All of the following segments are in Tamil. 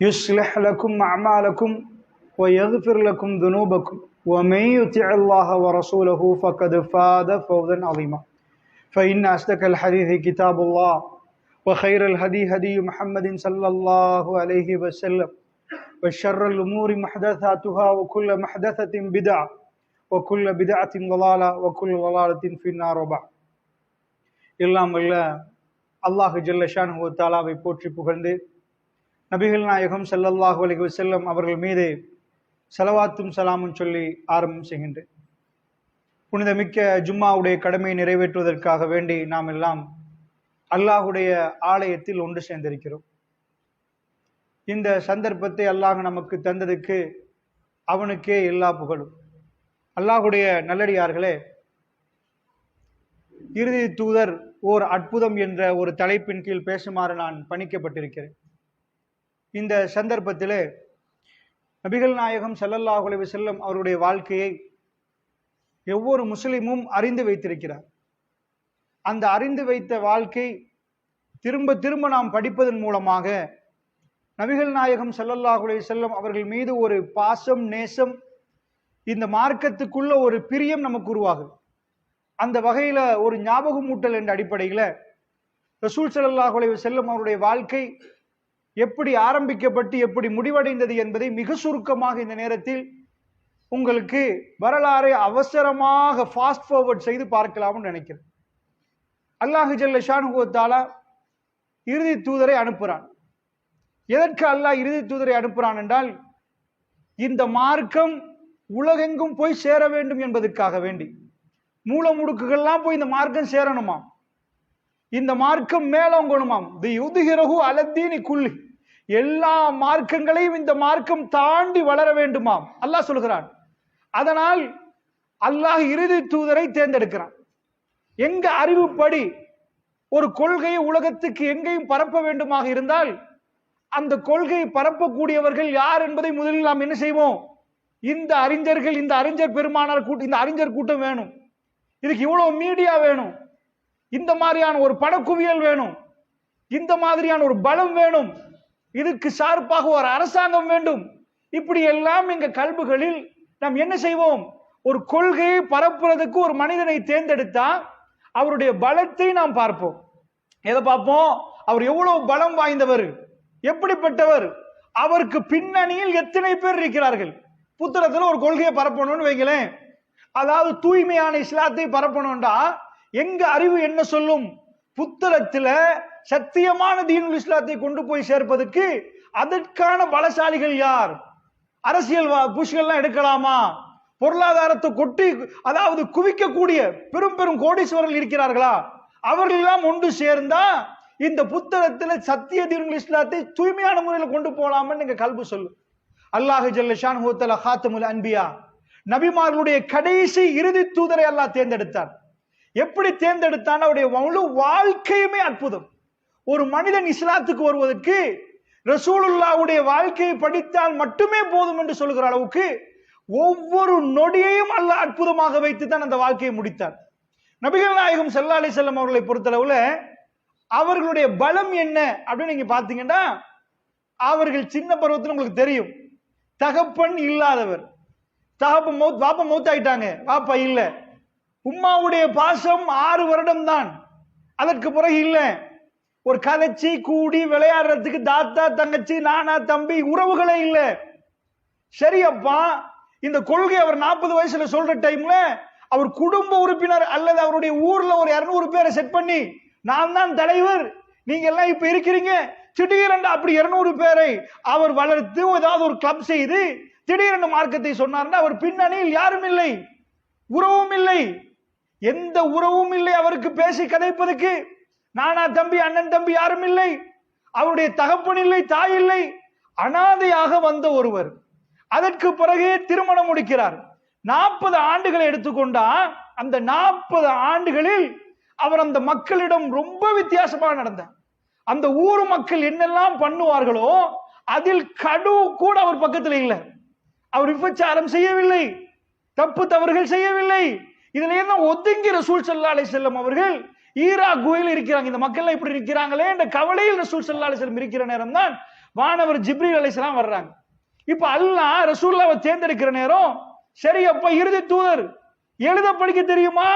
يصلح لكم أعمالكم ويغفر لكم ذنوبكم ومن يطع الله ورسوله فقد فاز فوزا عظيما فإن أصدق الحديث كتاب الله وخير الهدي هدي محمد صلى الله عليه وسلم وشر الأمور محدثاتها وكل محدثة بدعة وكل بدعة ضلالة وكل ضلالة في النار وبعد எல்லாம் வல்ல அல்லாஹு ஜல்லஷான் தாலாவை போற்றி புகழ்ந்து நபிகள் நாயகம் செல்லல்லாஹு அலைஹி செல்லும் அவர்கள் மீது செலவாத்தும் சலாமும் சொல்லி ஆரம்பம் செய்கின்றேன் புனிதமிக்க ஜும்மாவுடைய கடமையை நிறைவேற்றுவதற்காக வேண்டி நாம் எல்லாம் அல்லாஹுடைய ஆலயத்தில் ஒன்று சேர்ந்திருக்கிறோம். இந்த சந்தர்ப்பத்தை அல்லாஹ் நமக்கு தந்ததுக்கு அவனுக்கே எல்லா புகழும். அல்லாஹுடைய நல்லடியார்களே இறுதி தூதர் ஓர் அற்புதம் என்ற ஒரு தலைப்பின் கீழ் பேசுமாறு நான் பணிக்கப்பட்டிருக்கிறேன். இந்த சந்தர்ப்பத்தில் நபிகள் நாயகம் ஸல்லல்லாஹு செல்லும் அவருடைய வாழ்க்கையை ஒவ்வொரு முஸ்லிமும் அறிந்து வைத்திருக்கிறார். அந்த அறிந்து வைத்த வாழ்க்கை திரும்ப திரும்ப நாம் படிப்பதன் மூலமாக நபிகள் நாயகம் ஸல்லல்லாஹு செல்லும் அவர்கள் மீது ஒரு பாசம் நேசம் இந்த மார்க்கத்துக்குள்ள ஒரு பிரியம் நமக்கு உருவாகுது. அந்த வகையில் ஒரு ஞாபகமூட்டல் என்ற அடிப்படையில் ரசூல் ஸல்லல்லாஹு செல்லும் அவருடைய வாழ்க்கை எப்படி ஆரம்பிக்கப்பட்டு எப்படி முடிவடைந்தது என்பதை மிக சுருக்கமாக இந்த நேரத்தில் உங்களுக்கு வரலாறை அவசரமாக ஃபாஸ்ட் ஃபார்வர்ட் செய்து பார்க்கலாம்னு நினைக்கிறேன். அல்லாஹு ஜல்ல ஷானுகோத்தாலா இறுதி தூதரை அனுப்புகிறான் எதற்கு அல்லாஹ் இறுதி தூதரை அனுப்புகிறான் என்றால் இந்த மார்க்கம் உலகெங்கும் போய் சேர வேண்டும் என்பதற்காக வேண்டி. மூல முடுக்குகள்லாம் போய் இந்த மார்க்கம் சேரணுமா இந்த மார்க்கம் மேலோங்கணுமாம் தி யுதுகிரகு அலத்தீனி குள்ளி எல்லா மார்க்கங்களையும் இந்த மார்க்கம் தாண்டி வளர வேண்டுமாம். அல்லாஹ் சொல்கிறான். அதனால் அல்லாஹ் இறுதி தூதரை தேர்ந்தெடுக்கிறான். எங்க அறிவுப்படி ஒரு கொள்கையை உலகத்துக்கு எங்கேயும் பரப்ப வேண்டுமாக இருந்தால் அந்த கொள்கையை பரப்பக்கூடியவர்கள் யார் என்பதை முதலில் நாம் என்ன செய்வோம்? இந்த அறிஞர்கள் இந்த அறிஞர் பெருமானார் கூட்டம் இந்த அறிஞர் கூட்டம் வேணும். இதுக்கு இவ்வளவு மீடியா வேணும். இந்த மாதிரியான ஒரு படக்குவியல் வேணும். இந்த மாதிரியான ஒரு பலம் வேணும். இதுக்கு சார்பாக ஒரு அரசாங்கம் வேண்டும். இப்படி எல்லாம் எங்க கல்புகளில் நாம் என்ன செய்வோம்? ஒரு கொள்கையை பரப்புறதுக்கு ஒரு மனிதனை தேர்ந்தெடுத்தா அவருடைய பலத்தை நாம் பார்ப்போம். எதை பார்ப்போம்? அவர் எவ்வளவு பலம் வாய்ந்தவர்? எப்படிப்பட்டவர்? அவருக்கு பின்னணியில் எத்தனை பேர் இருக்கிறார்கள்? புத்தகத்துல ஒரு கொள்கையை பரப்பணும்னு வைங்களேன். அதாவது தூய்மையான இஸ்லாத்தை பரப்பணும்டா. எங்க அறிவு என்ன சொல்லும்? புத்தகத்துல சத்தியமான தீனுல் இஸ்லாத்தை கொண்டு போய் சேர்ப்பதற்கு அதற்கான பலசாலிகள் யார்? அரசியல் புஷ்கள்லாம் எடுக்கலாமா? பொருளாதாரத்தை கொட்டி அதாவது குவிக்கக்கூடிய பெரும் பெரும் கோடீஸ்வரர்கள் இருக்கிறார்களா? அவர்கள் எல்லாம் ஒன்று சேர்ந்தா இந்த புத்தகத்தில் சத்திய தீனுல் இஸ்லாத்தை தூய்மையான முறையில் கொண்டு போலாம்னு நீங்க கல்பு சொல்லு அல்லாஹு ஜல்லஷான் ஹூத்தல ஹாத்தமுல் அன்பியா. நபிமார்களுடைய கடைசி இறுதி தூதரை அல்லாஹ் தேர்ந்தெடுத்தார் எப்படி தேர்ந்தெடுத்தான் அவருடைய முழு வாழ்க்கையுமே அற்புதம். ஒரு மனிதன் இஸ்லாத்துக்கு வருவதற்கு ரசூலுல்லாவுடைய வாழ்க்கையை படித்தால் மட்டுமே போதும் என்று சொல்கிற அளவுக்கு ஒவ்வொரு நொடியையும் அல்ல அற்புதமாக வைத்து தான் அந்த வாழ்க்கையை முடித்தார். நபிகள் நாயகம் செல்லா அலி செல்லம் அவர்களை பொறுத்தளவுல அவர்களுடைய பலம் என்ன அப்படின்னு நீங்க பாத்தீங்கன்னா அவர்கள் சின்ன பருவத்தில் உங்களுக்கு தெரியும். தகப்பன் இல்லாதவர். தகப்ப மௌத் பாப்பா மௌத் ஆயிட்டாங்க வாப்பா இல்லை. உம்மாவுடைய பாசம் ஆறு வருடம் தான் அதற்கு பிறகு இல்லை. ஒரு கதைச்சி கூடி விளையாடுறதுக்கு தாத்தா தங்கச்சி நானா தம்பி உறவுகளே இல்லை. சரி அப்பா இந்த கொள்கை அவர் நாற்பது வயசுல சொல்ற டைம்ல அவர் குடும்ப உறுப்பினர் அல்லது அவருடைய ஊர்ல ஒரு இருநூறு பேரை செட் பண்ணி நான் தான் தலைவர் நீங்க எல்லாம் இப்ப இருக்கிறீங்க. திடீரென்று அப்படி இருநூறு பேரை அவர் வளர்த்து ஏதாவது ஒரு கிளப் செய்து திடீரென்று மார்க்கத்தை சொன்னார்னா அவர் பின்னணியில் யாரும் இல்லை. உறவும் இல்லை. எந்த உறவும் இல்லை அவருக்கு பேசி கதைப்பதற்கு நானா தம்பி அண்ணன் தம்பி யாரும் இல்லை. அவருடைய தகப்பன் இல்லை தாய் இல்லை. அனாதையாக வந்த ஒருவர் அதற்கு பிறகு திருமணம் முடிக்கிறார். நாற்பது ஆண்டுகளை எடுத்துக்கொண்டா அந்த நாற்பது ஆண்டுகளில் அவர் அந்த மக்களிடம் ரொம்ப வித்தியாசமாக நடந்தார். அந்த ஊர் மக்கள் என்னெல்லாம் பண்ணுவார்களோ அதில் கடு கூட அவர் பக்கத்தில் இல்லை. அவர் விபச்சாரம் செய்யவில்லை. தப்பு தவறுகள் செய்யவில்லை. இதுல என்ன ஒதுங்கி ரசூல் சல்லா அலை செல்லம் அவர்கள் ஈரா குகையில் இருக்கிறாங்க இந்த மக்கள் இப்படி இருக்கிறாங்களே என்ற கவலையில் ரசூல் சல்லா அலி செல்லம் இருக்கிற நேரம் தான் வானவர் ஜிப்ரி அலைஹிஸ்ஸலாம் வர்றாங்க. இப்ப அல்லா ரசூல்லாவை தேர்ந்தெடுக்கிற நேரம் சரி அப்ப இறுதி தூதர் எழுத படிக்க தெரியுமா?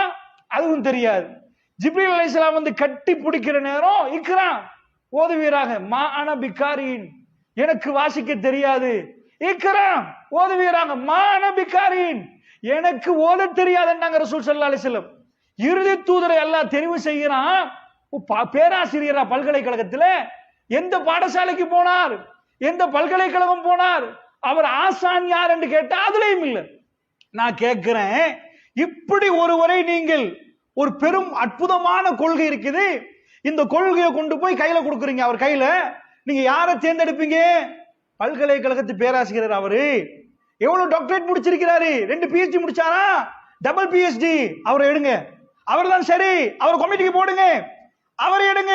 அதுவும் தெரியாது. ஜிப்ரீல் அலைஹிஸ்ஸலாம் வந்து கட்டி பிடிக்கிற நேரம் இக்ரான் ஓதுவீராக மா அன பிக்காரியின் எனக்கு வாசிக்க தெரியாது. இக்ராம் ஓதுவீராக மா அன பிக்காரியின் எனக்கு ஓத தெரியாதுன்னாங்க ரசூல் சல்லா அலிஸ்லம் இறுதி தூதரை எல்லாம் தெரிவு செய்கிறான். பா- பேராசிரியரா பல்கலைக்கழகத்தில் எந்த பாடசாலைக்கு போனார்? எந்த பல்கலைக்கழகம் போனார்? அவர் ஆசான் யார் என்று கேட்டா அதுலயும் இல்லை. நான் கேட்கிறேன் இப்படி ஒருவரை நீங்கள் ஒரு பெரும் அற்புதமான கொள்கை இருக்குது. இந்த கொள்கையை கொண்டு போய் கையில கொடுக்குறீங்க. அவர் கையில நீங்க யாரை தேர்ந்தெடுப்பீங்க? பல்கலைக்கழகத்து பேராசிரியர் அவரு. எவ்வளவு டாக்டரேட் முடிச்சிருக்கிறாரு? ரெண்டு பிஹெச்டி முடிச்சாரா? டபுள் பிஹெச்டி அவரை எடுங்க. அவர் தான் சரி. அவர் கமிட்டிக்கு போடுங்க. அவரை எடுங்க.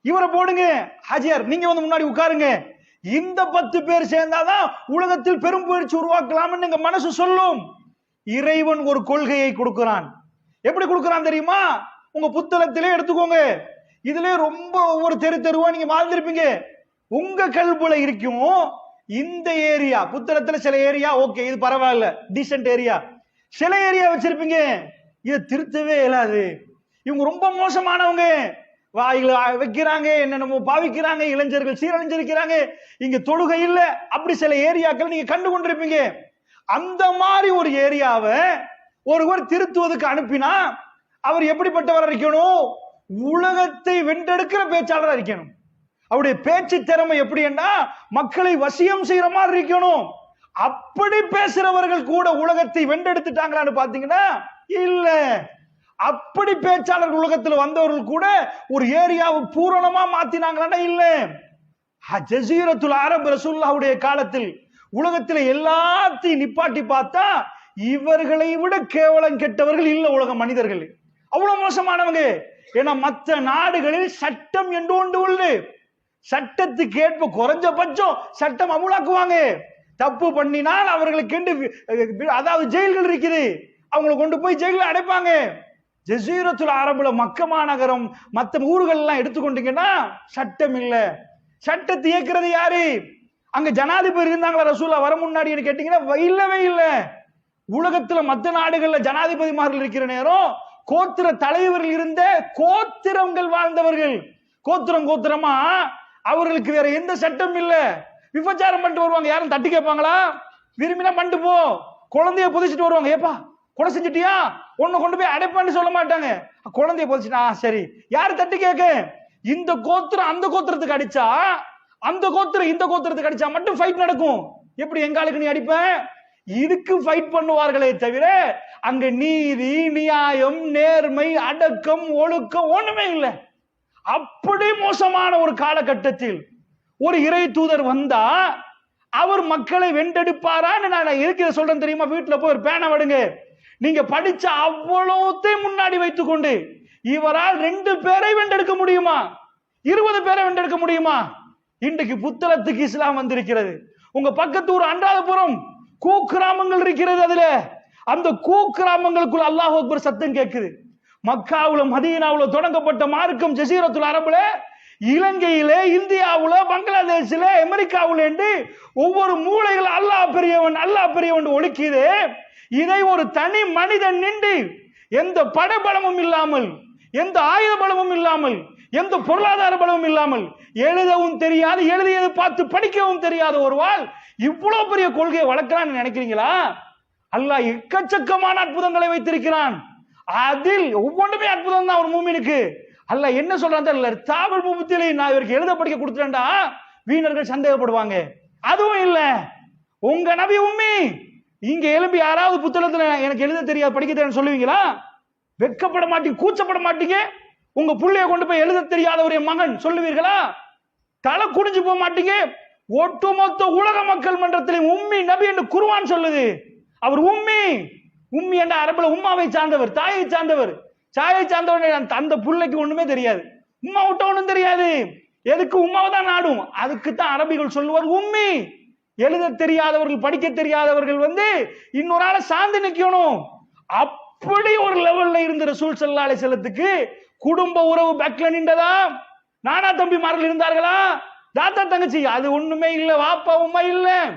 இவரை போடுங்க. ஹாஜியார் நீங்க வந்து முன்னாடி உட்காருங்க. இந்த பத்து பேர் சேர்ந்தாதான் உலகத்தில் பெரும் புயற்சி உருவாக்கலாம்னு எங்க மனசு சொல்லும். இறைவன் ஒரு கொள்கையை கொடுக்கிறான். எப்படி கொடுக்கிறான் தெரியுமா? உங்க புத்தகத்திலே எடுத்துக்கோங்க. இதுல ரொம்ப ஒவ்வொரு தெரு தெருவா நீங்க வாழ்ந்திருப்பீங்க. உங்க கல்புல இருக்கும் இந்த ஏரியா புத்தளத்துல சில ஏரியா ஓகே இது பரவாயில்ல டீசென்ட் ஏரியா. சில ஏரியா வச்சிருப்பீங்க. இதை திருத்தவே இயலாது. இவங்க ரொம்ப மோசமானவங்க. வாயில வைக்கிறாங்க என்னென்னமோ பாவிக்கிறாங்க இளைஞர்கள் சீரழிஞ்சிருக்கிறாங்க. இங்க தொழுகை இல்ல. அப்படி சில ஏரியாக்கள் நீங்க கண்டு கொண்டிருப்பீங்க. அந்த மாதிரி ஒரு ஏரியாவை ஒருவர் திருத்துவதுக்கு அனுப்பினா அவர் எப்படிப்பட்டவர் இருக்கணும்? உலகத்தை வென்றெடுக்கிற பேச்சாளராக இருக்கணும். அவருடைய பேச்சு திறமை எப்படின்னா மக்களை வசியம் செய்யற மாதிரி இருக்கணும். அப்படி பேசுறவர்கள் கூட உலகத்தை வென்றெடுத்துட்டாங்களான்னு பாத்தீங்கன்னா இல்ல. அப்படி பேச்சாளர் உலகத்தில் வந்தவர்கள் கூட ஒரு ஏரியாவை பூரணமா மாத்தினாங்களான்னா இல்ல. ஜசீரத்துல் அரபு ரசூல்லாவுடைய காலத்தில் உலகத்தில் எல்லாத்தையும் நிப்பாட்டி பார்த்தா இவர்களை விட கேவலம் கெட்டவர்கள் இல்ல உலக மனிதர்கள். அவ்வளவு மோசமானவங்க. ஏன்னா மற்ற நாடுகளில் சட்டம் என்று ஒன்று உள்ளது. சட்டத்துக்கு ஏற்ப குறைஞ்சபட்சம் சட்டம் அமுலாக்குவாங்க. தப்பு பண்ணினால் அவர்களுக்கு என்று அதாவது ஜெயில்கள் இருக்குது. அவங்களை கொண்டு போய் ஜெயில அடைப்பாங்க. ஜசீரத்துல அரபுல மக்க மாநகரம் மற்ற ஊர்கள் எல்லாம் எடுத்துக்கொண்டீங்கன்னா சட்டம் இல்லை. சட்டத்தை இயக்குறது யாரு? அங்க ஜனாதிபதி இருந்தாங்களா ரசூலா? வர முன்னாடி கேட்டீங்கன்னா இல்லவே இல்லை. உலகத்துல மற்ற நாடுகள்ல ஜனாதிபதிமார்கள் இருக்கிற நேரம் கோத்திர தலைவர்கள் இருந்த கோத்திரங்கள் வாழ்ந்தவர்கள். கோத்திரம் கோத்திரமா அவர்களுக்கு வேற எந்த சட்டம் இல்ல. விபச்சாரம் பண்ணிட்டு வருவாங்க. யாரும் தட்டி கேட்பாங்களா? விரும்பினா பண்ணிட்டு போ. குழந்தைய புதைச்சிட்டு வருவாங்க. ஏப்பா கொலை செஞ்சுட்டியா? உன்னை கொண்டு போய் அடைப்பான்னு சொல்ல மாட்டாங்க. குழந்தைய புதைச்சிட்டா சரி. யாரு தட்டி கேட்க? இந்த கோத்திரம் அந்த கோத்திரத்துக்கு அடிச்சா அந்த கோத்திரம் இந்த கோத்திரத்துக்கு அடிச்சா மட்டும் ஃபைட் நடக்கும். எப்படி எங்காலுக்கு நீ அடிப்ப? இதுக்கு ஃபைட் பண்ணுவார்களே தவிர அங்க நீதி நியாயம் நேர்மை அடக்கம் ஒழுக்கம் ஒண்ணுமே இல்லை. அப்படி மோசமான ஒரு காலகட்டத்தில் ஒரு இறை தூதர் வந்தா அவர் மக்களை வென்றெடுப்பாரான்னு நான் இருக்கிற சொல்றேன் தெரியுமா? வீட்டுல போய் ஒரு பேனை விடுங்க. நீங்க படிச்ச அவ்வளோத்தையும் முன்னாடி வைத்துக்கொண்டு இவரால் ரெண்டு பேரை வென்றெடுக்க முடியுமா? இருபது பேரை வென்றெடுக்க முடியுமா? இன்றைக்கு புத்தளத்துக்கு இஸ்லாம் வந்திருக்கிறது. உங்க பக்கத்து ஊர் அன்றாதபுரம் கூக்கிராமங்கள் இருக்கிறது அதுல. அந்த கூக்கிராமங்களுக்குள்ள அல்லாஹ் அக்பர் சத்தம் கேட்குது. மக்காவுல மதீனாவுல தொடங்கப்பட்ட மார்க்கம் ஜசீரத்துல் அரபுல இலங்கையில இந்தியாவுல பங்களாதேஷ்ல அமெரிக்காவுல என்று ஒவ்வொரு மூளைகள் அல்லாஹ் பெரியவன் அல்லாஹ் பெரியவன் ஒழுக்கிது. இதை ஒரு தனி மனிதன் நின்று எந்த படபலமும் இல்லாமல் எந்த ஆயுத பலமும் இல்லாமல் எந்த பொருளாதார பலமும் இல்லாமல் எழுதவும் தெரியாது எழுதியதை பார்த்து படிக்கவும் தெரியாத ஒருவாள் இவ்வளவு பெரிய கொள்கையை வளர்க்கிறான்னு நினைக்கிறீங்களா? அல்லாஹ் எக்கச்சக்கமான அற்புதங்களை வைத்திருக்கிறான். அதில் ஒவ்வொன்றுமே அற்புதம் தான் ஒரு மூமினுக்கு. அல்ல என்ன சொல்றான் தெரியல. தாவல் முபத்திலே நான் இவருக்கு எழுத படிக்க கொடுத்துட்டேன்டா வீணர்கள் சந்தேகப்படுவாங்க. அதுவும் இல்ல. உங்க நபி உம்மி இங்க எழும்பி யாராவது புத்தகத்துல எனக்கு எழுத தெரியாது படிக்க தெரியும் சொல்லுவீங்களா? வெட்கப்பட மாட்டீங்க கூச்சப்பட மாட்டீங்க. உங்க புள்ளைய கொண்டு போய் எழுத தெரியாத ஒரு மகன் சொல்லுவீர்களா? தலை குடிஞ்சு போக மாட்டீங்க. ஒட்டுமொத்த உலக மக்கள் மன்றத்திலே உம்மி நபி என்று குருவான் சொல்லுது. அவர் உம்மி உம்மி என்ற அரபுல உம்மாவை சார்ந்தவர் தாயை சார்ந்தவர். சாயை சார்ந்தவர் அந்த- தந்த பிள்ளைக்கு ஒண்ணுமே தெரியாது. உம்மா விட்ட ஒண்ணும் தெரியாது. எதுக்கு உம்மாவை தான் நாடும்? அதுக்கு தான் அரபிகள் சொல்லுவார் உம்மி எழுத தெரியாதவர்கள் படிக்க தெரியாதவர்கள் வந்து இன்னொரு ஆளை சார்ந்து நிக்கணும். அப்படி ஒரு லெவல்ல இருந்த ரசூல் சல்லா செல்லத்துக்கு குடும்ப உறவு பேக்ல நின்றதா? நானா தம்பிமார்கள் இருந்தார்களா? தாத்தா தங்கச்சி அது ஒண்ணுமே இல்ல வாப்பா உம்மா இல்ல.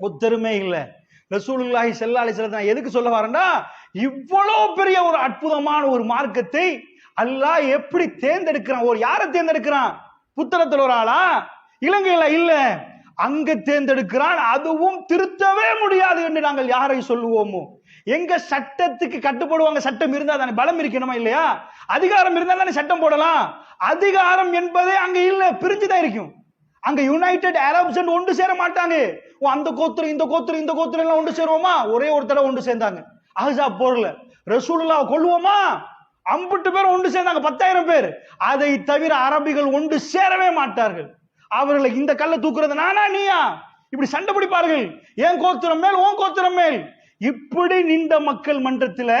ஒத்தருமே இல்லை. ரசூலுல்லாஹி செல்லாலை அலைஹி நான் எதுக்கு சொல்ல வரேன்னா இவ்வளோ பெரிய ஒரு அற்புதமான ஒரு மார்க்கத்தை அல்லாஹ் எப்படி தேர்ந்தெடுக்கிறான்? ஒரு யாரை தேர்ந்தெடுக்கிறான்? புத்தகத்தில் ஒரு ஆளா? இலங்கையில இல்ல. அங்க தேர்ந்தெடுக்கிறான். அதுவும் திருத்தவே முடியாது என்று நாங்கள் யாரை சொல்லுவோமோ? எங்க சட்டத்துக்கு கட்டுப்படுவாங்க சட்டம் இருந்தா தானே? பலம் இருக்கணுமா இல்லையா? அதிகாரம் இருந்தா தானே சட்டம் போடலாம். அதிகாரம் என்பதே அங்க இல்ல. பிரிஞ்சுதான் இருக்கும். அங்க யுனைடெட் அரப்ஸ் ஒன்று சேர மாட்டாங்க. அந்த கோத்திரம் இந்த கோத்திரம் இந்த கோத்திரம் எல்லாம் ஒன்று சேருவோமா? ஒரே ஒரு தடவை ஒன்று சேர்ந்தாங்க. அஹ்ஸாப் போர்ல ரசூலுல்லாஹ் கொல்லுவோமா? அம்புட்டு பேர் ஒன்று சேர்ந்தாங்க பத்தாயிரம் பேர். அதை தவிர அரபிகள் ஒன்று சேரவே மாட்டார்கள். அவர்களை இந்த கல்லை தூக்குறது நானா நீயா? இப்படி சண்டை பிடிப்பார்கள். ஏன் கோத்திரம் மேல் ஓன் கோத்திரம் மேல். இப்படி நின்ற மக்கள் மன்றத்தில்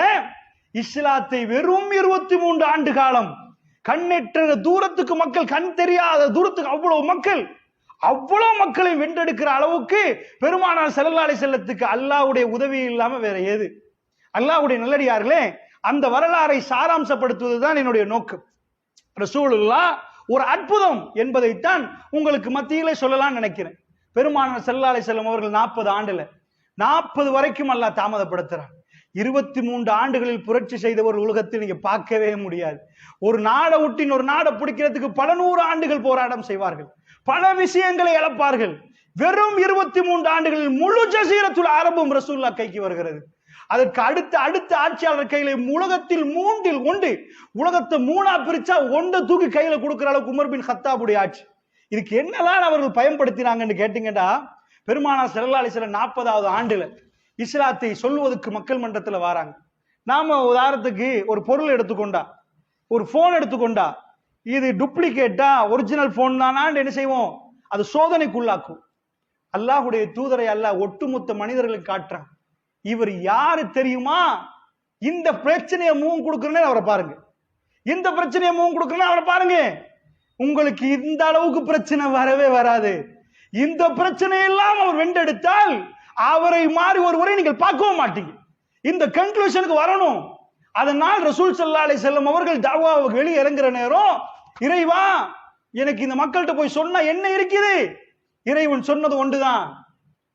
இஸ்லாத்தை வெறும் இருபத்தி மூன்று ஆண்டு காலம் கண்ணெற்ற தூரத்துக்கு மக்கள் கண் தெரியாத தூரத்துக்கு அவ்வளவு மக்கள் அவ்வளவு மக்களை வென்றெடுக்கிற அளவுக்கு பெருமானார் செல்லல்லாலை செல்லத்துக்கு அல்லாவுடைய உதவி இல்லாம வேற ஏது? அல்லாஹ்வுடைய நல்லடியார்களே அந்த வரலாறை சாராம்சப்படுத்துவதுதான் என்னுடைய நோக்கம். ரசூலுல்லா ஒரு அற்புதம் என்பதைத்தான் உங்களுக்கு மத்தியிலே சொல்லலாம் நினைக்கிறேன். பெருமானார் செல்லாலை செல்லும் அவர்கள் நாற்பது ஆண்டுல நாற்பது வரைக்கும் அல்லாஹ் தாமதப்படுத்துறான் இருபத்தி மூன்று ஆண்டுகளில் புரட்சி செய்த ஒரு உலகத்தை நீங்க பார்க்கவே முடியாது. ஒரு நாடை ஒட்டின் ஒரு நாடை பிடிக்கிறதுக்கு பல நூறு ஆண்டுகள் போராட்டம் செய்வார்கள். பல விஷயங்களை இழப்பார்கள். வெறும் இருபத்தி மூன்று ஆண்டுகளில் முழு ஜசீரத்துல் அரபும் ரசூல்லா கைக்கு வருகிறது. அதற்கு அடுத்த அடுத்த ஆட்சியாளர் கையில உலகத்தில் மூன்றில் ஒன்று. உலகத்தை மூணா பிரிச்சா ஒன்றை தூக்கி கையில கொடுக்கிற அளவுக்கு உமர் பின் ஹத்தாபுடைய ஆட்சி. இதுக்கு என்னதான் அவர்கள் பயன்படுத்தினாங்கன்னு கேட்டீங்கன்னா பெருமானார் செல்லல்லா அலிஸ்வரர் நாற்பதாவது ஆண்டுல இஸ்லாத்தை சொல்வதற்கு மக்கள் மன்றத்துல வராங்க. நாம உதாரணத்துக்கு ஒரு பொருள் எடுத்துக்கொண்டா ஒரு போன் எடுத்துக்கொண்டா இது டூப்ளிகேட்டா ஒரிஜினல் போன் தானான்னு என்ன செய்வோம்? அது சோதனைக்குள்ளாக்கும். அல்லாஹ்வுடைய தூதரை அல்ல ஒட்டுமொத்த மனிதர்களுக்கு காட்டுறான். இவர் யாரு தெரியுமா? இந்த பிரச்சனையை மூவ் கொடுக்குறேன்னு அவரை பாருங்க. இந்த பிரச்சனையை மூவ் கொடுக்குறேன்னு அவரை பாருங்க. உங்களுக்கு இந்த அளவுக்கு பிரச்சனை வரவே வராது. இந்த பிரச்சனை எல்லாம் அவர் வெண்டெடுத்தால் அவரை மாறி ஒருவரை நீங்கள் பார்க்கவும் மாட்டீங்க. இந்த கன்க்ளூஷனுக்கு வரணும். அதனால் ரசூல் சல்லா அலைஹி செல்லம் அவர்கள் தாவாவுக்கு வெளியே இறங்குற நேரம் இறைவா எனக்கு இந்த மக்கள்கிட்ட போய் சொன்னா என்ன இருக்குது? இறைவன் சொன்னது ஒன்றுதான்.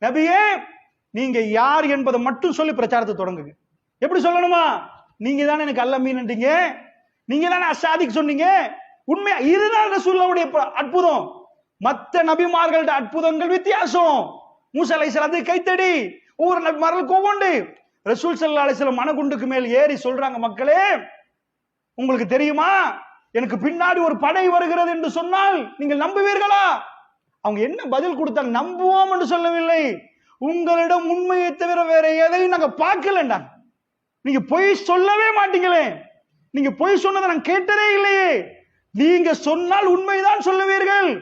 நபியே நீங்க யார் என்பதை மட்டும் சொல்லி பிரச்சாரத்தை தொடங்குங்க. எப்படி சொல்லணுமா? நீங்க தானே எனக்கு அல்ல மீன்ட்டீங்க நீங்க தானே அசாதிக்கு சொன்னீங்க. உண்மையா இதுதான் ரசூல்லாவுடைய ப- அற்புதம். மற்ற நபிமார்கள்ட்ட அற்புதங்கள் வித்தியாசம். மூசா அலைஹிஸ்ஸலாம் கைத்தடி ஒவ்வொரு நபிமார்களுக்கு ஒவ்வொன்று. ரசூல் ஸல்லல்லாஹு அலைஹி மனகுண்டுக்கு மேல் ஏறி சொல்றாங்க மக்களே உங்களுக்கு தெரியுமா? எனக்கு பின்னாடி ஒரு படை வருகிறது என்று சொன்னால் நீங்கள் நம்புவீர்களா? அவங்க என்ன பதில் கொடுத்தாங்க? நம்புவோம் என்று சொல்லவில்லை. உங்களிடம் உண்மையை தவிர வேற எதையும் நாங்க பார்க்கலண்டா நீங்க பொய் சொல்லவே மாட்டீங்களே. நீங்க பொய் சொன்னதை நான் கேட்டதே இல்லையே. நீங்க சொன்னால் உண்மைதான் சொல்லுவீர்கள்.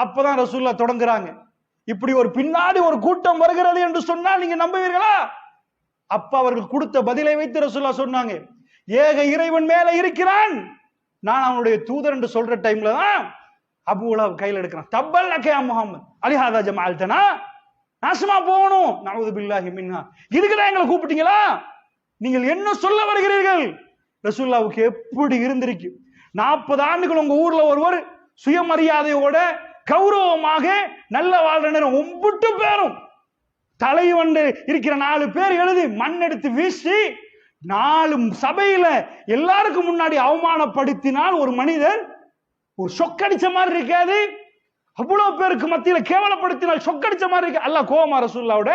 அப்பதான் ரசூல்லா தொடங்குறாங்க. இப்படி ஒரு பின்னாடி ஒரு கூட்டம் வருகிறது என்று சொன்னால் நீங்க நம்புவீர்களா? அப்ப அவர்கள் கொடுத்த பதிலை வைத்து ரசூல்லா சொன்னாங்க. ஏக இறைவன் மேல இருக்கிறான். நான் அவனுடைய தூதர் என்று சொல்ற டைம்ல தான் அபு உலஹப் கையில் எடுக்கிறான். தப்பல் அக்கையா முகமது அலிஹாதா ஜமால்தனா நாசமா போகணும். நவது பில்லாஹி மின்ஹா. இதுக்குதான் எங்களை கூப்பிட்டீங்களா? நீங்கள் என்ன சொல்ல வருகிறீர்கள்? ரசூல்லாவுக்கு எப்படி இருந்திருக்கு? நாற்பது ஆண்டுகள் உங்க ஊர்ல ஒருவர் சுயமரியாதையோட கௌரவமாக நல்ல வாழ்ற நேரம் ஒம்புட்டு பேரும் தலைவண்டு இருக்கிற நாலு பேர் எழுதி மண் எடுத்து வீசி நாலு சபையில எல்லாருக்கும் முன்னாடி அவமானப்படுத்தினால் ஒரு மனிதர் ஒரு சொக்கடிச்ச மாதிரி இருக்காது. அவ்வளவு பேருக்கு மத்தியில கேவலப்படுத்தினால் சொக்கடிச்ச மாதிரி இருக்கு. அல்ல கோவமா ரசூல்லாவோட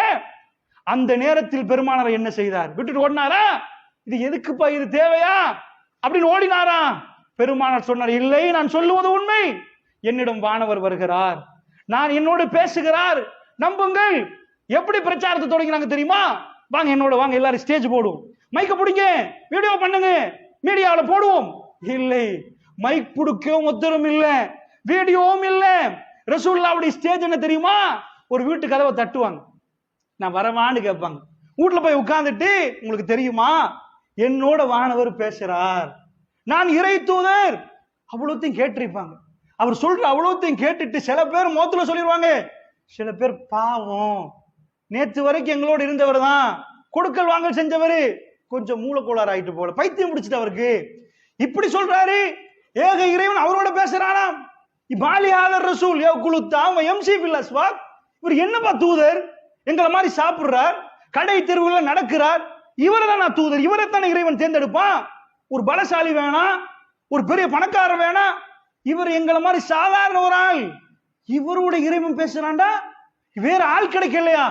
அந்த நேரத்தில் பெருமானார் என்ன செய்தார்? விட்டுட்டு ஓடினாரா? இது எதுக்குப்பா இது தேவையா? அப்படின்னு ஓடினாரா? பெருமானார் சொன்னார் இல்லை நான் சொல்லுவது உண்மை. என்னிடம் வானவர் வருகிறார். நான் என்னோடு பேசுகிறார். நம்புங்கள். எப்படி பிரச்சாரத்தை தொடங்கினாங்க தெரியுமா? வாங்க என்னோட வாங்க எல்லாரும் ஸ்டேஜ் போடுவோம். மைக்க பிடிங்க. வீடியோ பண்ணுங்க. மீடியாவில் போடுவோம். இல்லை. மைக் பிடிக்கவும் ஒத்தரும் இல்ல. வீடியோவும் இல்ல. ரசூல்லாவுடைய ஸ்டேஜ் என்ன தெரியுமா? ஒரு வீட்டு கதவை தட்டுவாங்க. நான் வரவான்னு கேட்பாங்க. வீட்டுல போய் உட்கார்ந்துட்டு உங்களுக்கு தெரியுமா? என்னோட வானவர் பேசுறார். நான் இறை தூதர். அவ்வளோத்தையும் கேட்டிருப்பாங்க. அவர் சொல்ற அவ்வளோத்தையும் கேட்டுட்டு சில பேர் மோத்துல சொல்லிடுவாங்க சில பேர் பாவம். நேற்று வரைக்கும் எங்களோடு இருந்தவர் தான். கொடுக்கல் வாங்கல் செஞ்சவர். கொஞ்சம் மூலக்கோளாறு ஆயிட்டு போல பைத்தியம் முடிச்சிட்டு அவருக்கு. இப்படி சொல்றாரு ஏக இறைவன் அவரோட பேசுறானாம் பாலியாதர் ரசூல் ஏ குளுத்தாம் எம்சி பில்லஸ்வாத் இவர் என்னப்பா தூதர்? எங்களை மாதிரி சாப்பிடுறார் கடை தெருவில் நடக்கிறார் இவரை தான் நான் தூதர்? இவரை தானே இறைவன் தேர்ந்தெடுப்பான்? ஒரு பலசாலி வேணாம் ஒரு பெரிய பணக்காரன் வேணாம் இவர் எங்களை மாதிரி சாதாரண ஒரு ஆள். இவரோட இறைவன் பேசுறான்டா? வேற ஆள் கிடைக்கலையா?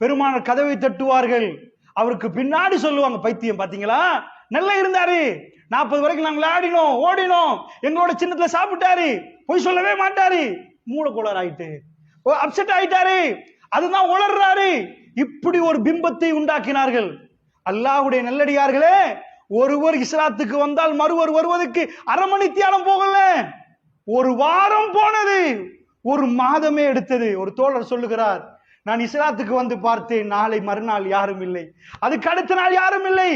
பெருமான கதவை தட்டுவார்கள். அவருக்கு பின்னாடி சொல்லுவாங்க பைத்தியம் பாத்தீங்களா? நல்லா இருந்தாரு. நாற்பது வரைக்கும் நாங்கள் விளையாடினோம் ஓடினோம். எங்களோட சின்னத்துல சாப்பிட்டாரு. பொய் சொல்லவே மாட்டாரு. மூலக்கோளாறு ஆயிட்டு. அப்செட் ஆயிட்டாரு. அதுதான் உளர்றாரு. இப்படி ஒரு பிம்பத்தை உண்டாக்கினார்கள். அல்லாஹ்வுடைய நல்லடியார்களே ஒருவர் இஸ்லாத்துக்கு வந்தால் மறுவர் வருவதற்கு அரை மணி தியானம் போகல. ஒரு வாரம் போனது. ஒரு மாதமே எடுத்தது. ஒரு தோழர் சொல்லுகிறார் நான் இஸ்லாத்துக்கு வந்து பார்த்தேன் நாளை மறுநாள் யாரும் இல்லை. அதுக்கு அடுத்த நாள் யாரும் இல்லை.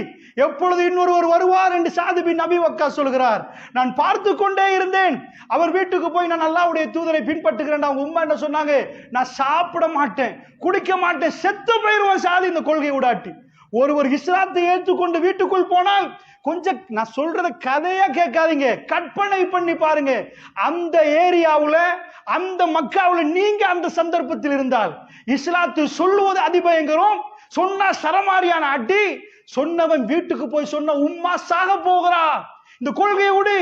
எப்பொழுது இன்னொருவர் வருவார் என்று சாது பின் நபி வக்கா சொல்கிறார். நான் பார்த்து கொண்டே இருந்தேன். அவர் வீட்டுக்கு போய் நான் அல்லாவுடைய தூதரை பின்பற்றுகிறேன் அவங்க உண்மை என்ன சொன்னாங்க? நான் சாப்பிட மாட்டேன் குடிக்க மாட்டேன் செத்து போயிருவேன் சாது இந்த கொள்கை விடாட்டி ஒருவர் இஸ்லாத்தை ஏற்றுக்கொண்டு வீட்டுக்குள் போனால் கொஞ்சம் நான் சொல்றத கதையா கேட்காதீங்க. கற்பனை பண்ணி பாருங்க. அந்த ஏரியாவுல அந்த மக்காவுல நீங்க அந்த சந்தர்ப்பத்தில் இருந்தால் இஸ்லாத்து சொல்லுவது அதிபயங்கரம். சொன்னா சரமாரியான அடி. சொன்னவன் வீட்டுக்கு போய் சொன்ன உம்மா சாக போகிறா. இந்த கொள்கையை விடு.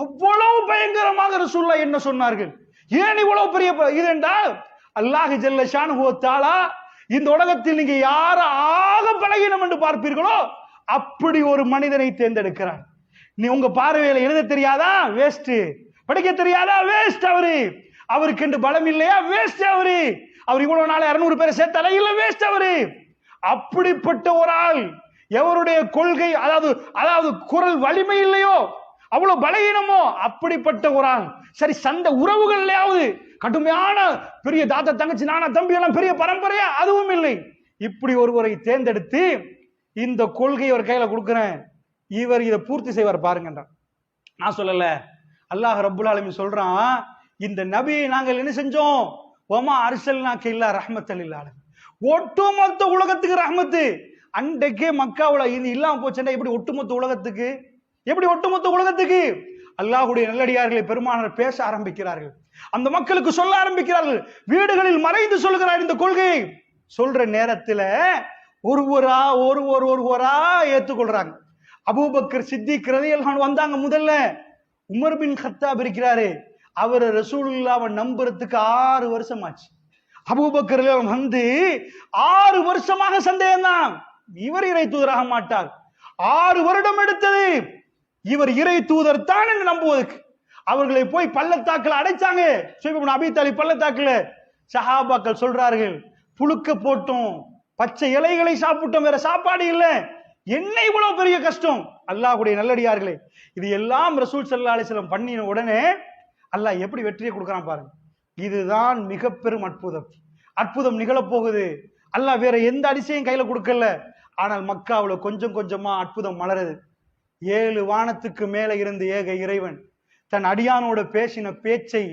அவ்வளவு பயங்கரமாக ரசூல்லா என்ன சொன்னார்கள்? ஏன் இவ்வளவு பெரிய இது என்றால் அல்லாஹ் ஜல்ல ஹோத்தாலா இந்த உலகத்தில் நீங்க யார ஆக பழகினம் என்று பார்ப்பீர்களோ அப்படி ஒரு மனிதனை தேர்ந்தெடுக்கிறான். நீ உங்க பார்வையில எழுத தெரியாதா? வேஸ்ட் படிக்க தெரியாதா? வேஸ்ட் அவரு. அவருக்கு என்று பலம் இல்லையா? வேஸ்ட் அவரு. அவர் இவ்வளவு நாள் இருநூறு பேரை சேர்த்தால இல்ல வேஸ்ட் அவரு. அப்படிப்பட்ட ஒரு ஆள் எவருடைய கொள்கை அதாவது அதாவது குரல் வலிமை இல்லையோ அவ்வளவு பலகீனமோ அப்படிப்பட்ட ஒரு ஆள். சரி சண்டை உறவுகள்லயாவது கடுமையான பெரிய தாத்தா தங்கச்சி நானா தம்பி எல்லாம் பெரிய பரம்பரையா அதுவும் இல்லை. இப்படி ஒருவரை தேர்ந்தெடுத்து இந்த கொள்கையை ஒரு கையில கொடுக்குறேன். இவர் இதை பூர்த்தி செய்வார் பாருங்கன்றான். நான் சொல்லல. அல்லாஹ் ரபுல் ஆலமி சொல்றான் இந்த நபியை நாங்கள் என்ன செஞ்சோம்? ஒமா அரசல்னாக்கு இல்லா ரஹமத்தல் இல்லாத ஒட்டுமொத்த உலகத்துக்கு ரஹமத்து. அன்றைக்கே மக்காவுல இது இல்லாம போச்சுன்னா எப்படி ஒட்டுமொத்த உலகத்துக்கு? எப்படி ஒட்டுமொத்த உலகத்துக்கு? அல்லாஹுடைய நல்லடியார்களை பெருமானர் பேச ஆரம்பிக்கிறார்கள். அந்த மக்களுக்கு சொல்ல ஆரம்பிக்கிறார்கள். வீடுகளில் மறைந்து சொல்கிறார் இந்த கொள்கையை. சொல்ற நேரத்தில் ஒருவரா ஒரு ஒரு ஒருவரா ஏற்றுக்கொள்றாங்க. அபூபக்கர் சித்திக் ரலியல்லாஹு வந்தாங்க முதல்ல. உமர் பின் ஹத்தாப் இருக்கிறாரு. அவர் ரசூலுல்லாவை நம்புறதுக்கு ஆறு வருஷம் ஆச்சு அபூபக்கர் வந்து ஆறு வருஷமாக சந்தேகம் தான் இவர் இறை தூதராக மாட்டார். ஆறு வருடம் எடுத்தது. இவர் இறை தூதர் தான் என்று நம்புவதற்கு. அவர்களை போய் பள்ளத்தாக்கில் அடைச்சாங்க. சுயபுன் அபித்தாலி தாலி சஹாபாக்கள் சொல்றார்கள் புழுக்க போட்டோம். பச்சை இலைகளை சாப்பிட்டோம் வேற சாப்பாடு இல்லை. என்ன இவ்வளவு பெரிய கஷ்டம்? அல்லாஹுடைய நல்லடியார்களே இது எல்லாம் ரசூல் சல்லா அலிஸ்லம் பண்ணின உடனே அல்லாஹ் எப்படி வெற்றியை கொடுக்குறான் பாருங்க. இதுதான் மிக பெரும் அற்புதம் அற்புதம் நிகழப்போகுது அல்லாஹ் வேற எந்த அதிசயம் கையில கொடுக்கல. ஆனால் மக்காவுல கொஞ்சம் கொஞ்சமா அற்புதம் மலருது. ஏழு வானத்துக்கு மேலே இருந்து ஏக இறைவன் தன் அடியானோட பேசின பேச்சை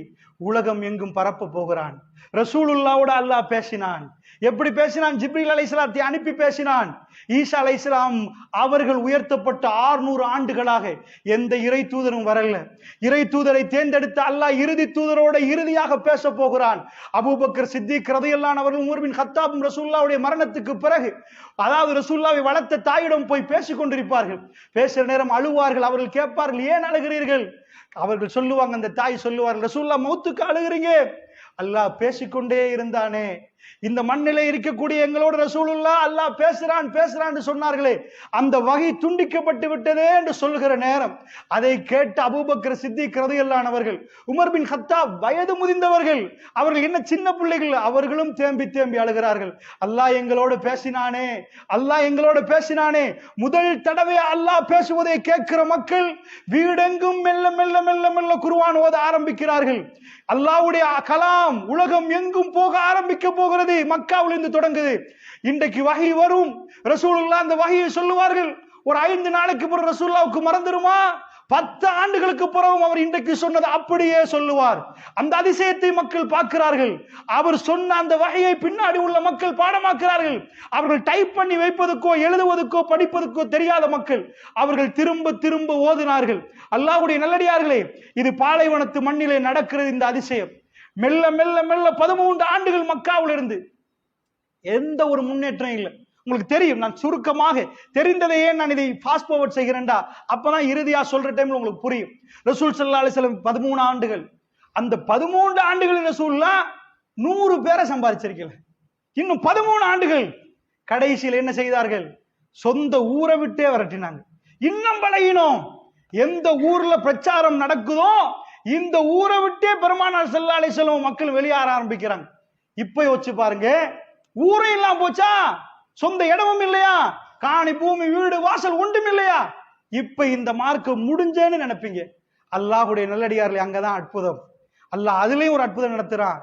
உலகம் எங்கும் பரப்ப போகிறான். ரசூலுல்லாவோட அல்லாஹ் பேசினான். எப்படி பேசினான்? ஜிப்ரீல் அலைஹிஸ்ஸலாத்தை அனுப்பி பேசினான். ஈசா அலைஹிஸ்ஸலாம் அவர்கள் உயர்த்தப்பட்ட ஆறுநூறு ஆண்டுகளாக எந்த இறை தூதரும் வரல. இறை தூதரை தேர்ந்தெடுத்த அல்லாஹ் இறுதி தூதரோட இறுதியாக பேச போகிறான். அபூபக்கர் சித்திக் ரதையெல்லாம் அவர்கள் உமர்பின் ஹத்தாபும் ரசூல்லாவுடைய மரணத்துக்கு பிறகு அதாவது ரசூல்லாவை வளர்த்த தாயிடம் போய் பேசிக் கொண்டிருப்பார்கள். பேசுற நேரம் அழுவார்கள் அவர்கள் கேட்பார்கள் ஏன் அழுகிறீர்கள்? அவர்கள் சொல்லுவாங்க அந்த தாய் சொல்லுவார்கள் ரசூல்லா மௌத்துக்கு அழுகிறீங்க. அல்லாஹ் பேசிக்கொண்டே இருந்தானே. இந்த மண்ணில இருக்கக்கூடிய எங்களோட ரசூலுல்லா அல்லாஹ் பேசுறான் பேசுறான்னு சொன்னார்களே. அந்த வகை துண்டிக்கப்பட்டு விட்டதே என்று சொல்லுகிற நேரம். அதை கேட்ட அபூபக்கர் சித்திக் கிரதையல்லானவர்கள் உமர் பின் ஹத்தா வயது முதிந்தவர்கள் அவர்கள் என்ன சின்ன பிள்ளைகள் அவர்களும் தேம்பி தேம்பி அழுகிறார்கள். அல்லாஹ் எங்களோடு பேசினானே அல்லாஹ் எங்களோடு பேசினானே. முதல் தடவை அல்லாஹ் பேசுவதை கேட்கிற மக்கள் வீடெங்கும் மெல்ல மெல்ல மெல்ல மெல்ல குருவான் ஓத ஆரம்பிக்கிறார்கள். அல்லாஹ்வுடைய கலாம் உலகம் எங்கும் போக ஆரம்பிக்க போகிறது. மக்காவில் இருந்து தொடங்குது. இன்றைக்கு வகை வரும். ரசூலுல்லா அந்த வகையை சொல்லுவார்கள். ஒரு ஐந்து நாளைக்கு பிறகு ரசூல்லாவுக்கு மறந்துருமா பத்து ஆண்டுகளுக்கு பிறகும் அவர் இன்றைக்கு சொன்னது அப்படியே சொல்லுவார். அந்த அதிசயத்தை மக்கள் பார்க்கிறார்கள். அவர் சொன்ன அந்த வகையை பின்னாடி உள்ள மக்கள் பாடமாக்குறார்கள் அவர்கள் டைப் பண்ணி வைப்பதுக்கோ எழுதுவதற்கோ படிப்பதற்கோ தெரியாத மக்கள் அவர்கள் திரும்ப திரும்ப ஓதினார்கள். அல்லாஹ்வுடைய நல்லடியார்களே இது பாலைவனத்து மண்ணிலே நடக்கிறது இந்த அதிசயம். மெல்ல மெல்ல மெல்ல பதிமூன்று ஆண்டுகள் மக்காவிலிருந்து. எந்த ஒரு முன்னேற்றம் இல்லை. உங்களுக்கு தெரியும் நான் சுருக்கமாக தெரிந்ததையே நான் இதை ஃபாஸ்ட் ஃபார்வர்ட் செய்கிறேன்டா? அப்பதான் இறுதியா சொல்ற டைம்ல உங்களுக்கு புரியும். ரசூல் சல்லா அலிஸ்லம் பதிமூணு ஆண்டுகள். அந்த பதிமூன்று ஆண்டுகள் ரசூல்லா நூறு பேரை சம்பாதிச்சிருக்கல. இன்னும் பதிமூணு ஆண்டுகள். கடைசியில் என்ன செய்தார்கள்? சொந்த ஊரை விட்டே விரட்டினாங்க. இன்னும் பழகினோம். எந்த ஊர்ல பிரச்சாரம் நடக்குதோ இந்த ஊரை விட்டே பெருமானார் செல்லா அலிஸ்லம் மக்கள் வெளியேற ஆரம்பிக்கிறாங்க. இப்ப யோசிச்சு பாருங்க. ஊரே இல்லாம போச்சா? சொந்த இடமும் இல்லையா? காணி பூமி வீடு வாசல் ஒன்றும் இல்லையா? இப்ப இந்த மார்க்கு முடிஞ்சேன்னு நினைப்பீங்க. அல்லாஹுடைய நல்லடியார்ல அங்கதான் அற்புதம். அல்லாஹ் அதுலயும் ஒரு அற்புதம் நடத்துறான்.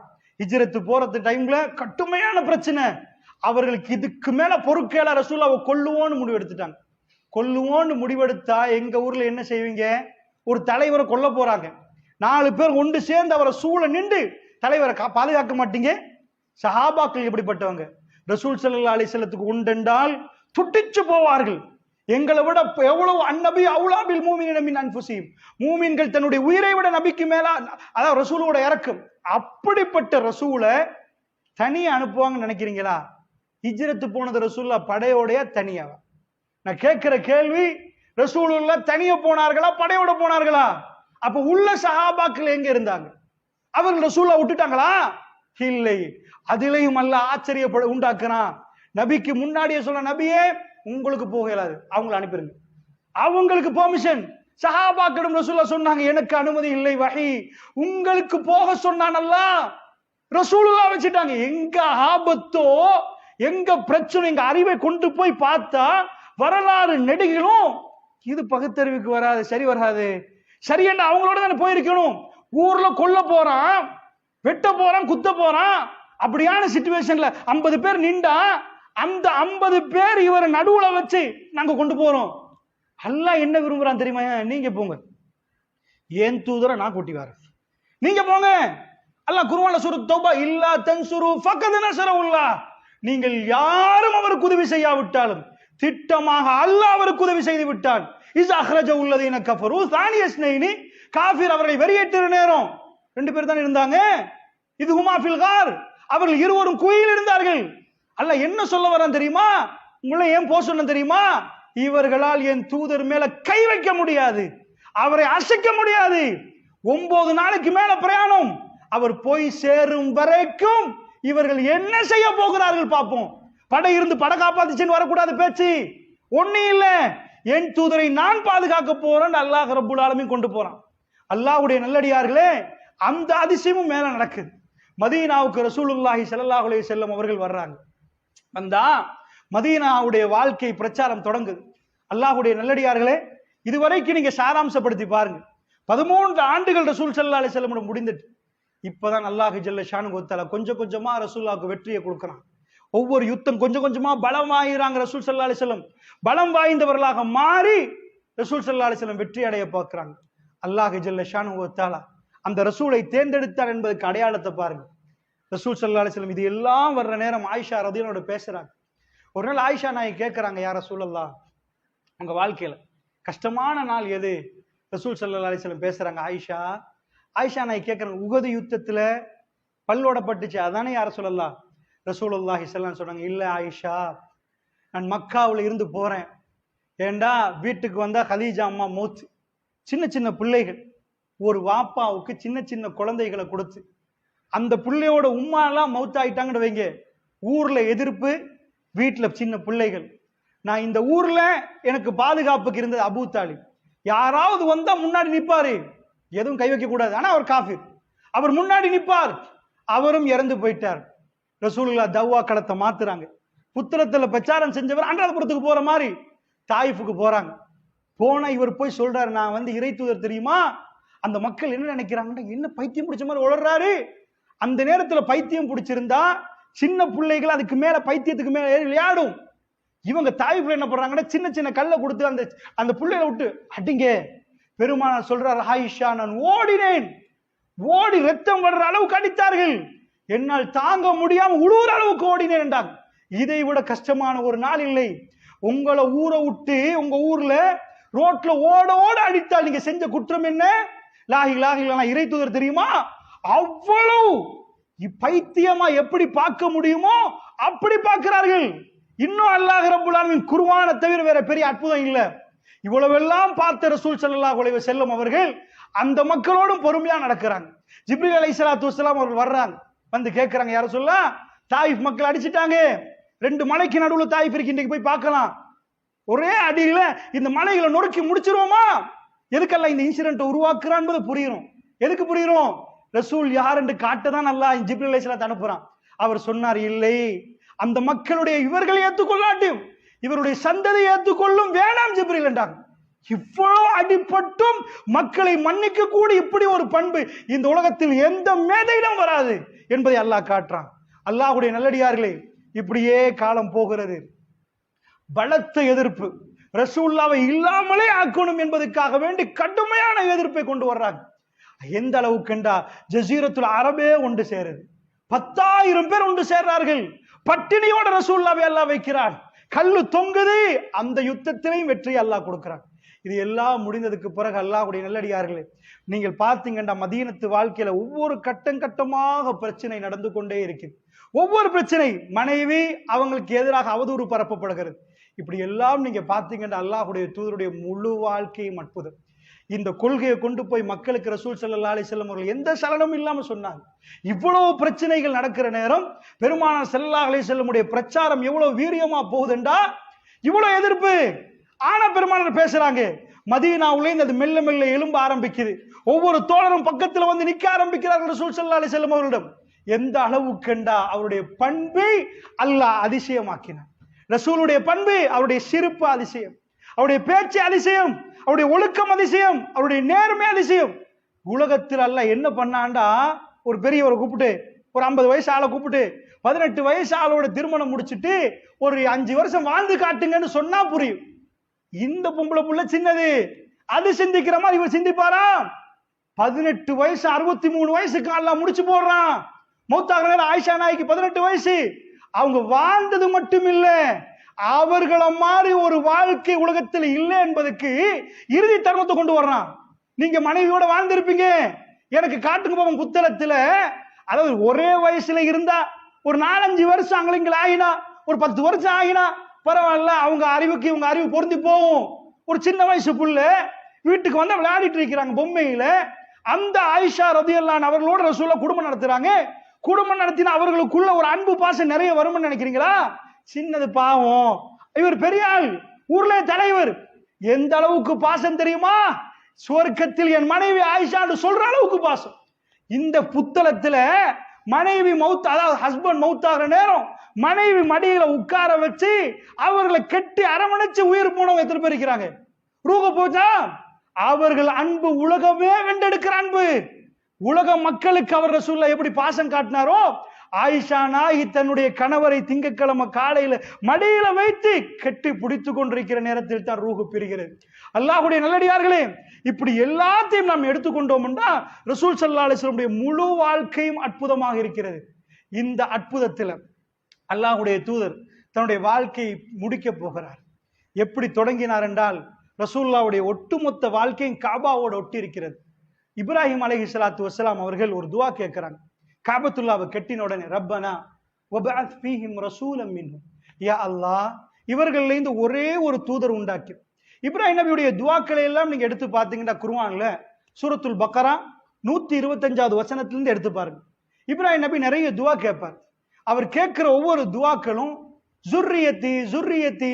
ஹிஜ்ரத்து போறது டைம்ல கட்டுமையான பிரச்சனை. அவர்களுக்கு இதுக்கு மேல பொறுக்கேல ரசூலாவை கொல்லுவோன்னு முடிவெடுத்துட்டாங்க கொல்லுவோன்னு முடிவெடுத்தா எங்க ஊர்ல என்ன செய்வீங்க? ஒரு தலைவரை கொல்ல போறாங்க. நாலு பேர் ஒன்று சேர்ந்து அவரை சூழ நின்று தலைவரை கா- பாதுகாக்க மாட்டீங்க. சஹாபாக்கள் எப்படிப்பட்டவங்க? ரசூல் சல்லா அலைஹி உண்டென்றால் துட்டிச்சு போவார்கள். எங்களை விட எவ்வளவு அந்நபி அவுலாபில் மூமின் அன்புசியும் மூமின்கள் தன்னுடைய உயிரை விட நபிக்கு மேலா அதாவது ரசூலோட இறக்கும். அப்படிப்பட்ட ரசூலை தனியா அனுப்புவாங்கன்னு நினைக்கிறீங்களா? ஹிஜ்ரத்து போனது ரசூல்லா படையோடைய தனியாவா? நான் கேட்கிற கேள்வி ரசூலுல்லா தனியா போனார்களா படையோட போனார்களா? அப்ப உள்ள சஹாபாக்கள் எங்க இருந்தாங்க? அவர்கள் ரசூலா விட்டுட்டாங்களா? இல்லை. அதிலையும் அல்ல ஆச்சரியப்பட உண்டாக்குறான். நபிக்கு முன்னாடியே சொல்ல நபியே உங்களுக்கு போக இயலாது. அவங்கள அனுப்பிடுங்க அவங்களுக்கு பெர்மிஷன் சஹாபாக்களிடம் ரசூலா சொன்னாங்க எனக்கு அனுமதி இல்லை வகை உங்களுக்கு போக சொன்னான் ரசூலுல்லா வச்சுட்டாங்க. எங்க ஆபத்தோ எங்க பிரச்சனை எங்க அறிவை கொண்டு போய் பார்த்தா வரலாறு நெடுகிலும் இது பகுத்தறிவுக்கு வராது சரி வராது. சரி என்ன அவங்களோட தானே போயிருக்கணும். ஊர்ல கொல்ல போறான் வெட்ட போறான் குத்த போறான். அப்படியான சுச்சுவேஷன்ல ஐம்பது பேர் நின்றா அந்த ஐம்பது பேர் இவரை நடுவுல வச்சு நாங்க கொண்டு போறோம். அல்லா என்ன விரும்புறான் தெரியுமா? நீங்க போங்க. ஏன் தூதரை நான் கூட்டி வரேன். நீங்க போங்க. அல்ல குருவான சுரு தௌபா இல்லா தன்சுரு ஃபக்கத் நஸரவுல்லா நீங்கள் யாரும் அவருக்கு உதவி செய்யாவிட்டாலும் திட்டமாக அல்லாஹ் அவருக்கு உதவி செய்து விட்டான். இஸ் அஹ்ரஜ என கஃபரு தானியஸ்னைனி காஃபிர் அவர்களை வெறியேற்றுற நேரம். ரெண்டு பேர் தான் இருந்தாங்க? இது ஹுமா கார். அவர்கள் இருவரும் குயில் இருந்தார்கள். அல்ல என்ன சொல்ல வரான் தெரியுமா? உங்களை ஏன் போ சொன்ன தெரியுமா? இவர்களால் என் தூதர் மேல கை வைக்க முடியாது. அவரை அசைக்க முடியாது. ஒன்பது நாளைக்கு மேல பிரயாணம். அவர் போய் சேரும் வரைக்கும் இவர்கள் என்ன செய்ய போகிறார்கள் பார்ப்போம். படை இருந்து படை காப்பாத்துச்சுன்னு வரக்கூடாது பேச்சு. ஒண்ணு இல்ல. என் தூதரை நான் பாதுகாக்க போறேன் அல்லாஹ் ரபுல் ஆலமையும் கொண்டு போறான். அல்லாவுடைய நல்லடியார்களே அந்த அதிசயமும் மேல நடக்குது. மதீனாவுக்கு ரசூலுல்லாஹி ஸல்லல்லாஹு அலைஹி அவர்கள் வர்றாங்க. வந்தா மதீனாவுடைய வாழ்க்கை பிரச்சாரம் தொடங்குது. அல்லாஹ்வுடைய நல்லடியார்களே இதுவரைக்கும் நீங்க சாராம்சப்படுத்தி பாருங்க. பதிமூன்று ஆண்டுகள் ரசூல் ஸல்லல்லாஹு அலைஹி வஸல்லம் முடிந்துட்டு இப்பதான் அல்லாஹ் ஜல்ல ஷானு கோத்தால கொஞ்சம் கொஞ்சமா ரசூல்லாவுக்கு வெற்றியை கொடுக்குறான். ஒவ்வொரு யுத்தம் கொஞ்சம் கொஞ்சமா பலமாயிறாங்க ரசூல் சல்லா செல்லும் பலம் வாய்ந்தவர்களாக மாறி ரசூல் சல்லா செல்லும் வெற்றி அடைய பார்க்குறாங்க. அல்லாஹு ஜல்ல ஷானு கோத்தாலா அந்த ரசூலை தேர்ந்தெடுத்தார் என்பதுக்கு அடையாளத்தை பாருங்க. ரசூல் சல்லா அலிஸ்லம் இது எல்லாம் வர்ற நேரம் ஆயிஷா ரதியனோட பேசுறாங்க. ஒரு நாள் ஆயிஷா நாய் கேட்குறாங்க யார ரசூலல்லா உங்க வாழ்க்கையில கஷ்டமான நாள் எது? ரசூல் சல்லா அலிஸ்லம் பேசுறாங்க ஆயிஷா ஆயிஷா நாய் கேட்கறாங்க உகது யுத்தத்துல பல்லோட பட்டுச்சு அதானே யார சொல்லலாம் ரசூலுல்லாஹி ஸல்லல்லாஹு சொன்னாங்க இல்லை ஆயிஷா நான் மக்காவில் இருந்து போறேன். ஏண்டா வீட்டுக்கு வந்தா ஹலீஜா அம்மா மூத்து. சின்ன சின்ன பிள்ளைகள் ஒரு வாப்பாவுக்கு சின்ன சின்ன குழந்தைகளை கொடுத்து அந்த பிள்ளையோட உமாலாம் மவுத் மவுத்தாயிட்டாங்கன்னு வைங்க. ஊர்ல எதிர்ப்பு வீட்டில் சின்ன பிள்ளைகள். நான் இந்த ஊர்ல எனக்கு பாதுகாப்புக்கு இருந்தது அபு தாலிப். யாராவது வந்தா முன்னாடி நிப்பாரு. எதுவும் கை வைக்க கூடாது. ஆனா அவர் காஃபிர். அவர் முன்னாடி நிப்பார். அவரும் இறந்து போயிட்டார். ரசூலுல்லா தவ்வா களத்தை மாத்துறாங்க. புத்திரத்துல பிரச்சாரம் செஞ்சவர் அன்றாதபுரத்துக்கு போற மாதிரி தாயிஃபுக்கு போறாங்க. போனா இவர் போய் சொல்றாரு நான் வந்து இறை தூதர் தெரியுமா? அந்த மக்கள் என்ன நினைக்கிறாங்கன்னா என்ன பைத்தியம் பிடிச்ச மாதிரி உளர்றாரு? அந்த நேரத்துல பைத்தியம் பிடிச்சிருந்தா சின்ன பிள்ளைகள் அதுக்கு மேல பைத்தியத்துக்கு மேல விளையாடும். இவங்க தாய் பிள்ளை என்ன பண்றாங்கன்னா சின்ன சின்ன கல்லை கொடுத்து அந்த அந்த பிள்ளைய விட்டு அடிங்க. பெருமான சொல்றார் ஆயிஷா நான் ஓடினேன். ஓடி ரத்தம் வர்ற அளவுக்கு அடித்தார்கள். என்னால் தாங்க முடியாம உழுவுற அளவுக்கு ஓடினேன் என்றாங்க இதை விட கஷ்டமான ஒரு நாள் இல்லை. உங்களை ஊரை விட்டு உங்க ஊர்ல ரோட்ல ஓட ஓட அடித்தால் நீங்க செஞ்ச குற்றம் என்ன? லாஹி லாஹி இறை தூதர் தெரியுமா? அவ்வளவு பைத்தியமா எப்படி பார்க்க முடியுமோ அப்படி பார்க்கிறார்கள். இன்னும் அல்லாஹ் ரபுல்லாவின் குருவான தவிர வேற பெரிய அற்புதம் இல்லை. இவ்வளவெல்லாம் பார்த்த ரசூல் சல்லா அலைஹி செல்லும் அவர்கள் அந்த மக்களோடும் பொறுமையா நடக்கிறாங்க. ஜிப்ரி அலை சலாத்து வலாம் அவர்கள் வர்றாங்க. வந்து கேட்கிறாங்க யார சொல்ல தாயிஃப் மக்கள் அடிச்சிட்டாங்க. ரெண்டு மலைக்கு நடுவில் தாயிஃப் இருக்கு. இன்னைக்கு போய் பார்க்கலாம். ஒரே அடியில இந்த மலைகளை நொறுக்கி முடிச்சிருவோமா? எதுக்கெல்லாம் இந்த இன்சிடென்ட் உருவாக்குறான்பது புரியணும் எதுக்கு புரியணும் ரசூல் யார் என்று காட்டதான் நல்லா ஜிப்ரீல் அலைஹிஸ்ஸலாத் அனுப்புறான். அவர் சொன்னார் இல்லை அந்த மக்களுடைய இவர்களை ஏற்றுக்கொள்ளாட்டியும் இவருடைய சந்ததி ஏற்றுக்கொள்ளும் வேணாம் ஜிப்ரில் என்றாங்க இவ்வளவு அடிப்பட்டும் மக்களை மன்னிக்க கூட இப்படி ஒரு பண்பு இந்த உலகத்தில் எந்த மேதையிடம் வராது என்பதை அல்லாஹ் காட்டுறான். அல்லாஹ்வுடைய நல்லடியார்களே இப்படியே காலம் போகிறது. பலத்த எதிர்ப்பு. ரசூல்லாவை இல்லாமலே ஆக்கணும் என்பதற்காக வேண்டி கடுமையான எதிர்ப்பை கொண்டு வர்றாங்க. எந்த அளவுக்கு என்றா ஜசீரத்துல் அரபே ஒன்று சேருது. பத்தாயிரம் பேர் ஒன்று சேர்றார்கள். பட்டினியோட ரசூல்லாவை அல்லாஹ் வைக்கிறான். கல்லு தொங்குது அந்த யுத்தத்திலையும் வெற்றி அல்லாஹ் கொடுக்கிறான். இது எல்லாம் முடிந்ததுக்கு பிறகு அல்லாஹுடைய நல்லடியார்களே நீங்கள் பார்த்தீங்கன்னா மதீனத்து வாழ்க்கையில ஒவ்வொரு கட்டம் கட்டமாக பிரச்சனை நடந்து கொண்டே இருக்குது ஒவ்வொரு பிரச்சனை மனைவி அவங்களுக்கு எதிராக அவதூறு பரப்பப்படுகிறது. இப்படி எல்லாம் நீங்க பார்த்தீங்கன்னா அல்லாஹ்வுடைய தூதருடைய முழு வாழ்க்கையும் அற்புதம். இந்த கொள்கையை கொண்டு போய் மக்களுக்கு ரசூல் ஸல்லல்லாஹு அலி செல்லம் அவர்கள் எந்த சலனமும் இல்லாமல் சொன்னாங்க. இவ்வளவு பிரச்சனைகள் நடக்கிற நேரம் பெருமானார் ஸல்லல்லாஹு அலி செல்லமுடைய பிரச்சாரம் எவ்வளவு வீரியமா போகுதுண்டா இவ்வளவு எதிர்ப்பு. ஆனா பெருமானார் பேசுறாங்க மதீனாவுல அது மெல்ல மெல்ல எழும்ப ஆரம்பிக்குது. ஒவ்வொரு தோழரும் பக்கத்துல வந்து நிக்க ஆரம்பிக்கிறார்கள் ரசூல் ஸல்லல்லாஹு அலி செல்லம் அவர்களிடம். எந்த அளவுக்குண்டா அவருடைய பண்பை அல்லாஹ் அதிசயமாக்கினார் ரசூலுடைய பண்பு அவருடைய சிரிப்பு அதிசயம். அவருடைய பேச்சு அதிசயம். அவருடைய ஒழுக்கம் அதிசயம். அவருடைய நேர்மை அதிசயம். உலகத்தில் அல்ல என்ன பண்ணாண்டா ஒரு பெரியவரை கூப்பிட்டு ஒரு ஐம்பது வயசு ஆளை கூப்பிட்டு பதினெட்டு வயசு ஆளோட திருமணம் முடிச்சிட்டு ஒரு அஞ்சு வருஷம் வாழ்ந்து காட்டுங்கன்னு சொன்னா புரியும். இந்த பொம்பளை புள்ள சின்னது. அது சிந்திக்கிற மாதிரி இவர் சிந்திப்பாரா? பதினெட்டு வயசு அறுபத்தி மூணு வயசுக்கு எல்லாம் முடிச்சு போடுறான். மூத்தாக ஆயிஷா நாய்க்கு பதினெட்டு வயசு. அவங்க வாழ்ந்தது மட்டும் இல்லை அவர்களை மாதிரி ஒரு வாழ்க்கை உலகத்தில் இல்லை என்பதற்கு இறுதி தர்மத்தை கொண்டு வர்றான். நீங்க மனைவியோட வாழ்ந்திருப்பீங்க. எனக்கு காட்டுக்கு போவோம் புத்தளத்துல அதாவது ஒரே வயசுல இருந்தா ஒரு நாலஞ்சு வருஷம் அங்கலிங்கள் ஆகினா ஒரு பத்து வருஷம் ஆகினா பரவாயில்ல அவங்க அறிவுக்கு இவங்க அறிவு பொருந்தி போகும். ஒரு சின்ன வயசு புள்ள வீட்டுக்கு வந்து விளையாடிட்டு இருக்கிறாங்க பொம்மையில. அந்த ஆயிஷா ரதியல்லான் அவர்களோட ரசூலா குடும்பம் நடத்துறாங்க. குடும்பம் நடத்தின அவர்களுக்குள்ள ஒரு அன்பு பாசம் நிறைய வரும்னு நினைக்கிறீங்களா? சின்னது பாவம். இவர் பெரிய ஆள். ஊர்ல தலைவர். எந்த அளவுக்கு பாசம் தெரியுமா? சுவர்க்கத்தில் என் மனைவி ஆயிஷான்னு சொல்ற அளவுக்கு பாசம். இந்த புத்தளத்துல மனைவி மவுத் அதாவது ஹஸ்பண்ட் மவுத்தாகிற நேரம் மனைவி மடியில உட்கார வச்சு அவர்களை கெட்டி அரவணைச்சு உயிர் போனவங்க எத்தனை பேர் இருக்கிறாங்க? ரூக போச்சா? அவர்கள் அன்பு உலகமே வென்றெடுக்கிற அன்பு. உலக மக்களுக்கு அவர் ரசூல்லா எப்படி பாசம் காட்டினாரோ ஆயிஷா நாயகி தன்னுடைய கணவரை திங்கட்கிழமை காலையில மடியில வைத்து கெட்டி பிடித்து கொண்டிருக்கிற நேரத்தில் தான் ரூகு பிரிகிறது. அல்லாஹுடைய நல்லடியார்களே இப்படி எல்லாத்தையும் நாம் எடுத்துக்கொண்டோம்னா ரசூல் சல்லா அலிஸ்லமுடைய முழு வாழ்க்கையும் அற்புதமாக இருக்கிறது. இந்த அற்புதத்துல அல்லாஹுடைய தூதர் தன்னுடைய வாழ்க்கையை முடிக்க போகிறார். எப்படி தொடங்கினார் என்றால் ரசூல்லாவுடைய ஒட்டுமொத்த வாழ்க்கையும் காபாவோடு ஒட்டி இருக்கிறது இப்ராஹிம் அலஹி சலாத்து வசலாம் அவர்கள் ஒரு துவா கேட்கிறாங்க. காபத்துல்லாவை கட்டின உடனே ரப்பனா ஒபாத் ஃபீஹிம் ரசூலம் மின்ஹும். யா அல்லாஹ் இவர்கள்லேருந்து ஒரே ஒரு தூதர் உண்டாக்கி. இப்ராஹிம் நபியுடைய துவாக்களை எல்லாம் நீங்க எடுத்து பார்த்தீங்கன்னா குருவான்ல சூரத்துல் பக்கரா நூத்தி இருபத்தஞ்சாவது வசனத்திலிருந்து எடுத்து பாருங்க. இப்ராஹிம் நபி நிறைய துவா கேட்பார். அவர் கேட்கிற ஒவ்வொரு துவாக்களும் ஜுர்ரியத்தி ஜுர்ரியத்தி